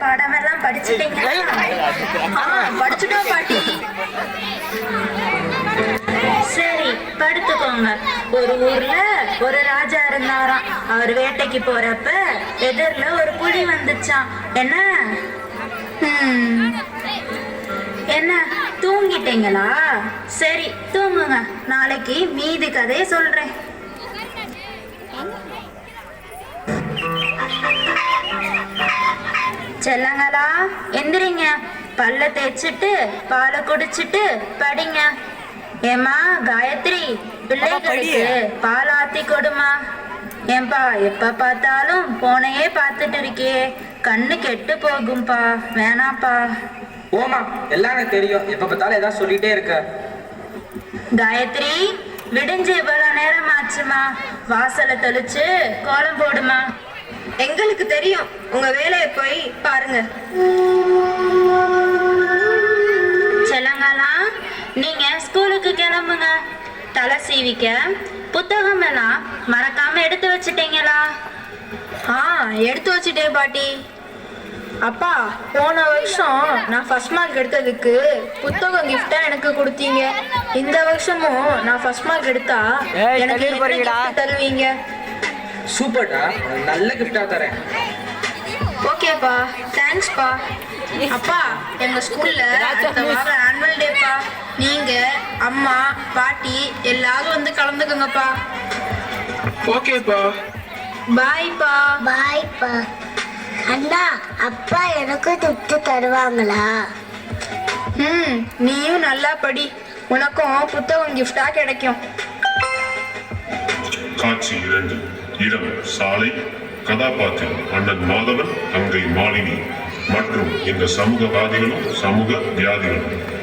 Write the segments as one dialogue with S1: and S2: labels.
S1: பாடம் எல்லாம் படிச்சுட்டீங்க படிச்சுட்டோம் பாட்டி. சரி படுத்துக்கோங்க. ஒரு ஊர்ல ஒரு ராஜா இருந்தாராம். அவர் வேட்டைக்கு போறப்ப எதிர்ல ஒரு புலி வந்துச்சான் என்ன? ஹம். என்ன தூங்கிட்டீங்களா? சரி தூங்குங்க. நாளைக்கு மீதி கதையை சொல்றேன். செல்லங்களா? எந்திரிங்க. பல்ல தேய்ச்சிட்டு பாலை குடிச்சிட்டு படிங்க. ஏம்மா காயத்ரி பிள்ளைகளுக்கு பால் ஆத்தி கொடுமா. ஏன்பா எப்ப பார்த்தாலும் போனையே பார்த்துட்டு இருக்கியே கண்ணு கெட்டு போகும்பா. வேணாப்பா
S2: ஓமா எல்லாம் தெரியும். எப்ப பார்த்தாலும் ஏதாவது சொல்லிட்டே இருக்க.
S1: காயத்ரி விடிஞ்சு இவ்வளவு நேரம் ஆச்சுமா வாசலை தெளிச்சு கோலம் போடுமா?
S3: எங்களுக்கு தெரியும். உங்க வேலையை போய் பாருங்க.
S1: செல்லங்களா நீங்க ஸ்கூலுக்கு கிளம்புங்க. தலை சீவிக்க புத்தகம் எல்லாம் மறக்காம எடுத்து வச்சிட்டீங்களா?
S3: ஆ எடுத்து வச்சுட்டேன் பாட்டி. அப்பா போன வருஷம் நான் ஃபர்ஸ்ட் மார்க் எடுத்ததுக்கு புத்தகம் கிஃப்டா எனக்கு கொடுத்தீங்க. இந்த வருஷமும் நான் ஃபர்ஸ்ட் மார்க் எடுத்தா எனக்கு தருவீங்க?
S2: சூப்பர்டா. நல்ல கிஃப்டா தரேன்.
S3: ஓகேப்பா தேங்க்ஸ்ப்பா அப்பா எங்க ஸ்கூல்ல அடுத்த வாரம் ஆனுவல் டேப்பா நீங்க அம்மா பாட்டி எல்லாரும் வந்து கலந்துக்குங்கப்பா.
S2: ஓகேப்பா
S3: பாய்ப்பா
S4: பாய்ப்பா அண்ணா அப்பா எனக்கும் துட்டு தருவாங்களா?
S3: ம் நீயும் நல்லா படி. உனக்கும் புத்தகம் கிஃப்டா கிடைக்கும்.
S5: காட்சி இரண்டு. இடம் சாலை கதாபாத்திரம் அண்ணன் மாதவன் தங்கை மாலினி மற்றும் இந்த சமூகவாதிகளும் சமூக வியாதிகளும்.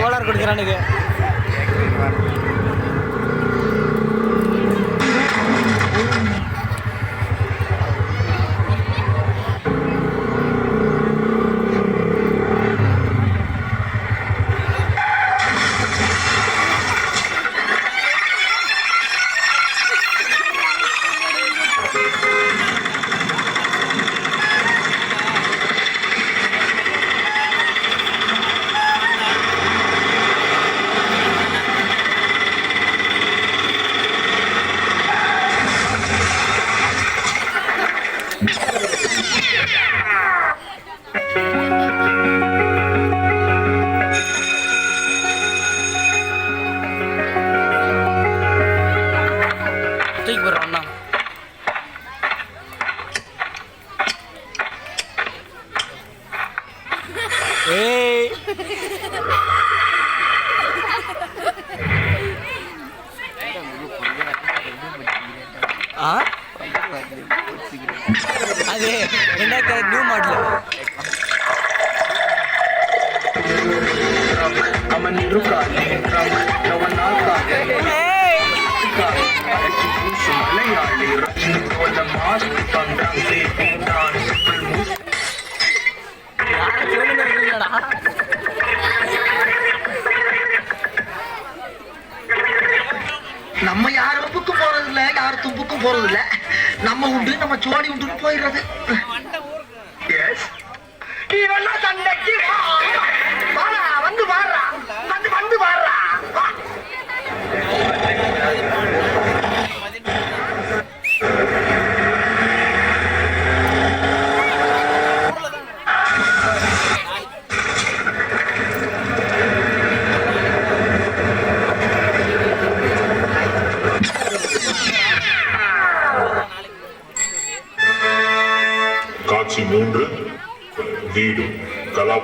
S6: கோளார் கொடுக்குறானுங்க. தூக்கி நியூ மாடல்
S2: மலையாளி மாஸ்க் பண்றான்
S7: நம்ம யார் வம்புக்கும் போறது இல்ல யார் தும்புக்கும் போறது இல்ல நம்ம உண்டு நம்ம சோடி உண்டுன்னு போயிடுறது. இவெல்லாம் சண்டைக்கு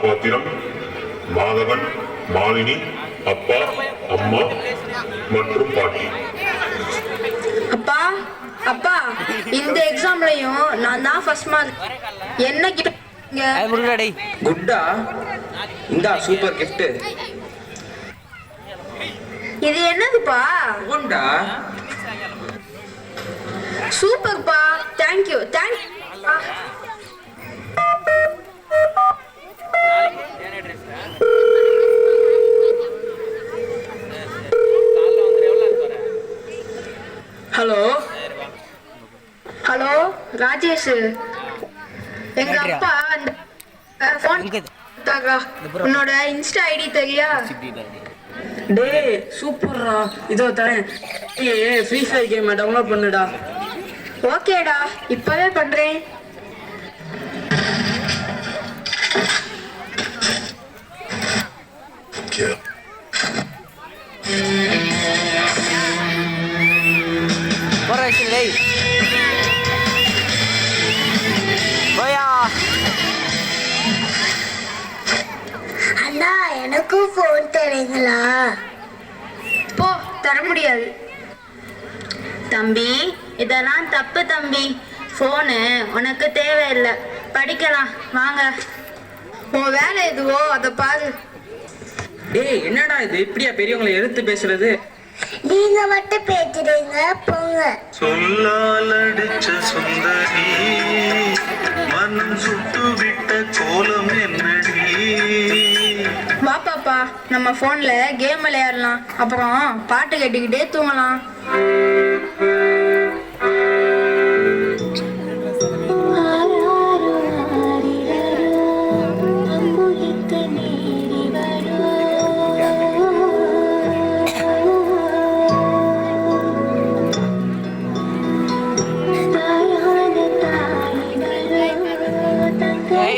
S5: கதாபாத்திரம் மாதவன் மாலினி அப்பா அம்மா மற்றும் பாட்டி.
S3: அப்பா அப்பா இந்த எக்ஸாம்லயும் நான் தான் ஃபர்ஸ்ட் மார்க் என்ன
S6: டேய்.
S2: குட்டா இந்தா சூப்பர் கிஃப்ட்
S3: இது என்னதுப்பா?
S2: குண்டா.
S3: சூப்பர்ப்பா தேங்க்யூ தேங்க் ராஜேஷ். எங்க? அப்பா அந்த ஃபோன்? உன்னோட இன்ஸ்டா ஐடி தெரியா?
S8: டேய். சூப்பர்ரா. இதோ தரேன். ஏ ஃப்ரீ ஃபயர் கேம் டவுன்லோட் பண்ணுடா.
S3: ஓகேடா இப்பவே பண்றேன்.
S1: தம்பி. இதெல்லாம் தப்பு தம்பி. ஃபோனு உனக்கு தேவையில்லை. படிக்கலாம். வாங்க.
S3: உன் வேலை எதுவோ அதை பாரு.
S2: டேய் என்னடா இது? இப்படியா பெரியவங்களை எடுத்து பேசுறது?
S4: நீங்க மட்டும் பேசுறீங்க போங்க.
S9: சொல்லால் அடிச்ச சுந்தரி மனம் சுட்டு விட்ட கோலம் என்னடி?
S3: வா பாப்பா நம்ம ஃபோன்ல கேம் விளையாடலாம். அப்புறம் பாட்டு கேட்டுக்கிட்டே தூங்கலாம்.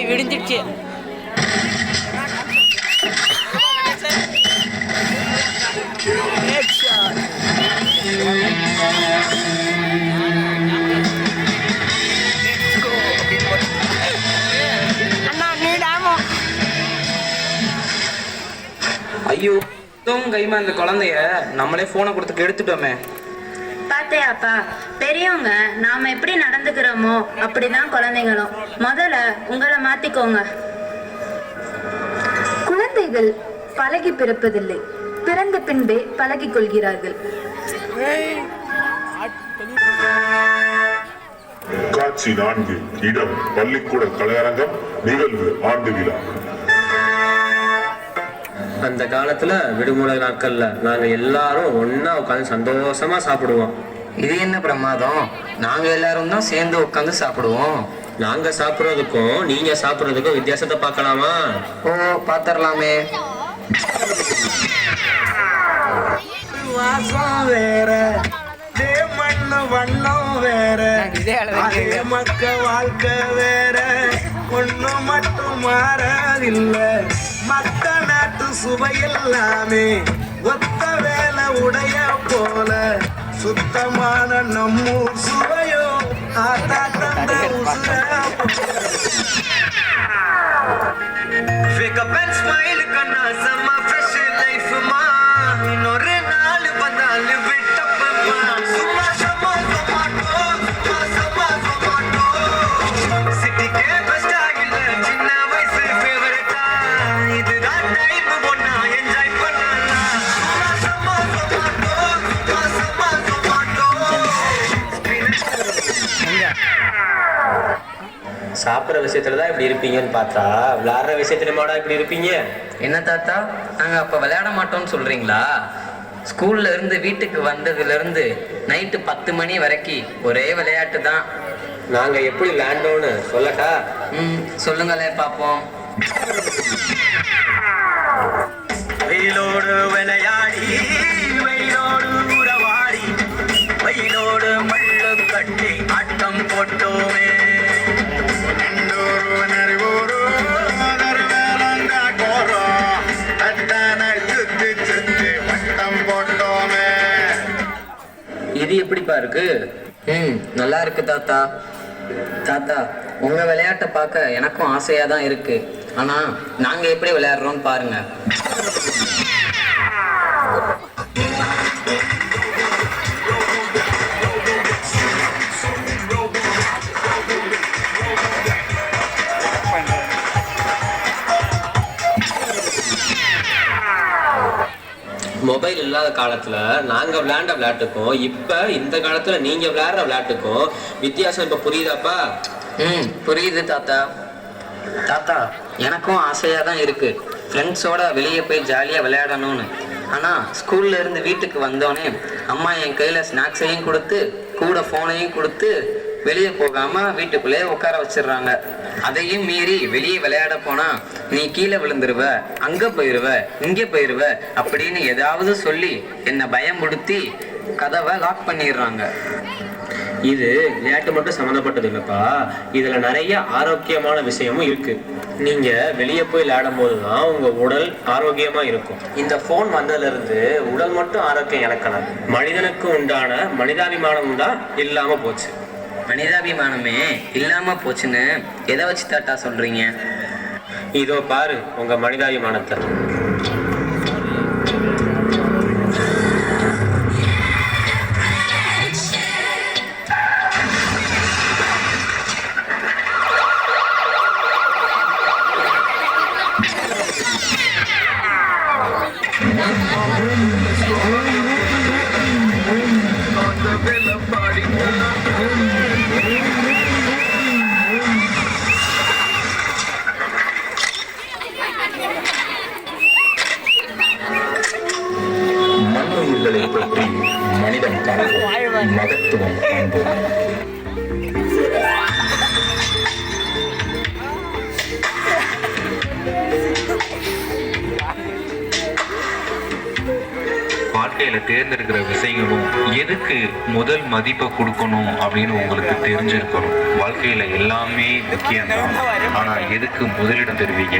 S2: വിടിഞ്ഞിട്ട് இதுவும் கைமா இந்த குழந்தைய நம்மளே போனை கொடுத்து கெடுத்துட்டோமே.
S1: பாத்தியாப்பா பெரியவங்க நாம எப்படி நடந்துக்கிறோமோ அப்படிதான் குழந்தைங்களும் முதல்ல உங்களை மாத்திக்கோங்க.
S10: குழந்தைகள் பழகி பிறப்பதில்லை. பிறந்த பின்பே பழகிக் கொள்கிறார்கள்.
S5: காட்சி நான்கு இடம் பள்ளிக்கூட கலையரங்கம் நிகழ்வு ஆண்டு விழா.
S11: அந்த காலத்துல விடுமுறை நாட்கள்ல நாங்க எல்லாரும் ஒண்ணா உட்காந்து சந்தோஷமா சாப்பிடுவோம்.
S2: இது என்ன பிரமாதம்? நாங்க எல்லாரும் தான் சேர்ந்து உட்காந்து சாப்பிடுவோம்.
S11: நாங்க சாப்பிடுறதுக்கும் நீங்க சாப்பிடுறதுக்கும் வித்தியாசத்தை பார்க்கலாமா?
S2: ஓ பாத்திரலாமே
S9: வாசம் வேற மண்ணு வண்ணம் வேற மக்க வாழ்க்கை வேற. ஒண்ணும் மட்டும் மாறதில்லை மத்த நாட்டு சுவையெல்லாமே ஒத்த வேலை உடைய போல சுத்தமான நம்மூர் சுவையோ ஆத்தா தந்த உசுர. Wake up and smile கண்ணா செம்ம ஃப்ரெஷ் லைஃப் மா. இன்னொரு நாள் வந்தாலும் விட்டா
S11: சாப்பிடுற விஷயத்துல தான் இப்படி இருப்பீங்கன்னு பார்த்தா விளையாடுற விஷயத்துல மாடா இப்படி இருப்பீங்க?
S2: என்ன தாத்தா? நாங்க அப்ப விளையாட மாட்டோம்னு சொல்றீங்களா? ஸ்கூல்ல இருந்து வீட்டுக்கு வந்ததுல இருந்து நைட்டு பத்து மணி வரைக்கும் ஒரே விளையாட்டு தான்.
S11: நாங்க எப்படி விளையாண்டோன்னு சொல்லட்டா?
S2: ம் சொல்லுங்களே பாப்போம்.
S9: வெயிலோடு
S2: எப்படிப்பா இருக்கு? ம் நல்லா இருக்கு தாத்தா. தாத்தா உங்க விளையாட்டை பார்க்க எனக்கும் ஆசையா தான் இருக்கு. ஆனா நாங்க எப்படி விளையாடுறோம்னு பாருங்க.
S11: மொபைல் இல்லாத காலத்தில் நாங்கள் விளையாண்ட விளையாட்டுக்கும் இப்போ இந்த காலத்தில் நீங்கள் விளையாடுற விளையாட்டுக்கும் வித்தியாசம் இப்போ புரியுதாப்பா?
S2: ம் புரியுது தாத்தா. தாத்தா எனக்கும் ஆசையாக தான் இருக்கு. ஃப்ரெண்ட்ஸோட வெளியே போய் ஜாலியாக விளையாடணும்னு. ஆனால் ஸ்கூல்ல இருந்து வீட்டுக்கு வந்தோடனே அம்மா என் கையில் ஸ்நாக்ஸையும் கொடுத்து கூட ஃபோனையும் கொடுத்து வெளியே போகாமல் வீட்டுக்குள்ளேயே உட்கார வச்சிடுறாங்க. அதையும் மீறி வெளியே விளையாட போனா நீ கீழே விழுந்துருவ அங்க போயிருவ இங்க போயிருவ அப்படின்னு ஏதாவது சொல்லி என்னை பயமுடுத்தி கதவை லாக் பண்ணிடுறாங்க.
S11: இது விளையாட்டு மட்டும் சம்மந்தப்பட்டது இல்லைப்பா. இதுல நிறைய ஆரோக்கியமான விஷயமும் இருக்கு. நீங்க வெளியே போய் விளையாடும் போது தான் உங்க உடல் ஆரோக்கியமா இருக்கும். இந்த போன் வந்ததுல இருந்து உடல் மட்டும் ஆரோக்கியம் இழக்கலாம் மனிதனுக்கு உண்டான மனிதாபிமானம் தான் இல்லாம போச்சு.
S2: மனிதாபிமானமே இல்லாம போச்சுன்னு எதை வச்சு தாத்தா சொல்றீங்க?
S11: இதோ பாரு உங்க மனிதாபிமானத்தை.
S5: மண்ணுயிர்களை
S12: வாழ்க்கையில தேர்ந்தெடுக்கிற விஷயங்களும் எதுக்கு முதல் மதிப்பை கொடுக்கணும் அப்படின்னு உங்களுக்கு தெரிஞ்சிருக்கணும். வாழ்க்கையில எல்லாமே முக்கியம்தான். ஆனா எதுக்கு முதலிடம் தருவீங்க?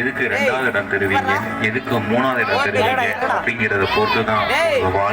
S12: எதுக்கு ரெண்டாவது இடம் தருவீங்க? எதுக்கு மூணாவது இடம் தருவீங்க? அப்படிங்கிறத பொறுத்து தான் உங்க வாழ்க்கை